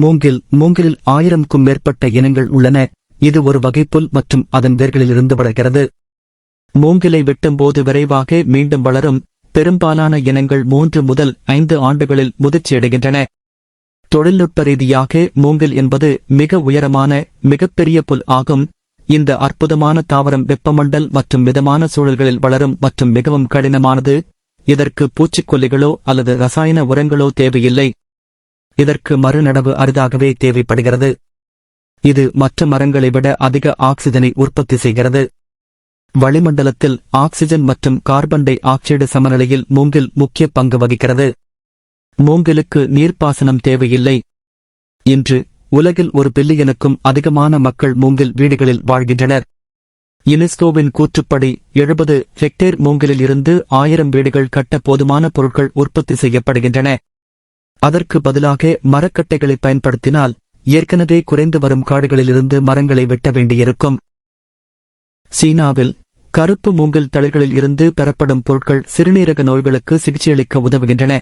மூங்கில் மூங்கிலில் ஆயிரம்க்கும் மேற்பட்ட இனங்கள் உள்ளன. இது ஒரு வகைப்புல் மற்றும் அதன் வேர்களிலிருந்து வளர்கிறது. மூங்கிலை வெட்டும்போது விரைவாக மீண்டும் வளரும். பெரும்பாலான இனங்கள் மூன்று முதல் ஐந்து ஆண்டுகளில் முதிர்ச்சியடைகின்றன. தொழில்நுட்ப ரீதியாக மூங்கில் என்பது மிக உயரமான மிகப்பெரிய புல் ஆகும். இந்த அற்புதமான தாவரம் வெப்பமண்டல் மற்றும் மிதமான சூழல்களில் வளரும் மற்றும் மிகவும் கடினமானது. இதற்கு பூச்சிக்கொல்லிகளோ அல்லது ரசாயன உரங்களோ தேவையில்லை. இதற்கு மறுநடவு அரிதாகவே தேவைப்படுகிறது. இது மற்ற மரங்களை விட அதிக ஆக்சிஜனை உற்பத்தி செய்கிறது. வளிமண்டலத்தில் ஆக்சிஜன் மற்றும் கார்பன் டை ஆக்சைடு சமநிலையில் மூங்கில் முக்கிய பங்கு வகிக்கிறது. மூங்கிலுக்கு நீர்ப்பாசனம் தேவையில்லை. இன்று உலகில் ஒரு பில்லியனுக்கும் அதிகமான மக்கள் மூங்கில் வீடுகளில் வாழ்கின்றனர். யுனெஸ்கோவின் கூற்றுப்படி எழுபது ஹெக்டேர் மூங்கிலில் இருந்து ஆயிரம் வீடுகள் கட்ட போதுமான பொருட்கள் உற்பத்தி செய்யப்படுகின்றன. அதற்கு பதிலாக மரக்கட்டைகளை பயன்படுத்தினால் ஏற்கனவே குறைந்து வரும் காடுகளிலிருந்து மரங்களை வெட்ட வேண்டியிருக்கும். சீனாவில் கருப்பு மூங்கில் தளிர்களில் இருந்து பெறப்படும் பொருட்கள் சிறுநீரக நோய்களுக்கு சிகிச்சையளிக்க உதவுகின்றன.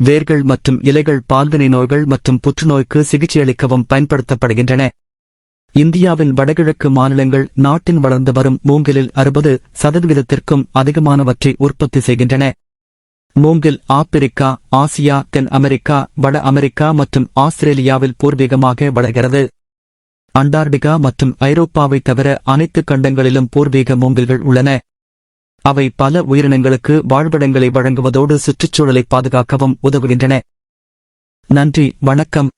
வேர்கள் மற்றும் இலைகள் பால்வினை நோய்கள் மற்றும் புற்றுநோய்க்கு சிகிச்சையளிக்கவும் பயன்படுத்தப்படுகின்றன. இந்தியாவின் வடகிழக்கு மாநிலங்கள் நாட்டின் வளர்ந்து வரும் மூங்கிலில் அறுபது சதவிகிதத்திற்கும் அதிகமானவற்றை உற்பத்தி செய்கின்றன. மூங்கில் ஆப்பிரிக்கா ஆசியா தென் அமெரிக்கா வட அமெரிக்கா மற்றும் ஆஸ்திரேலியாவில் பூர்வீகமாக வளர்கிறது. அண்டார்டிகா மற்றும் ஐரோப்பாவை தவிர அனைத்து கண்டங்களிலும் பூர்வீக மூங்கில்கள் உள்ளன. அவை பல உயிரினங்களுக்கு வாழ்விடங்களை வழங்குவதோடு சுற்றுச்சூழலை பாதுகாக்கவும் உதவுகின்றன. நன்றி வணக்கம்.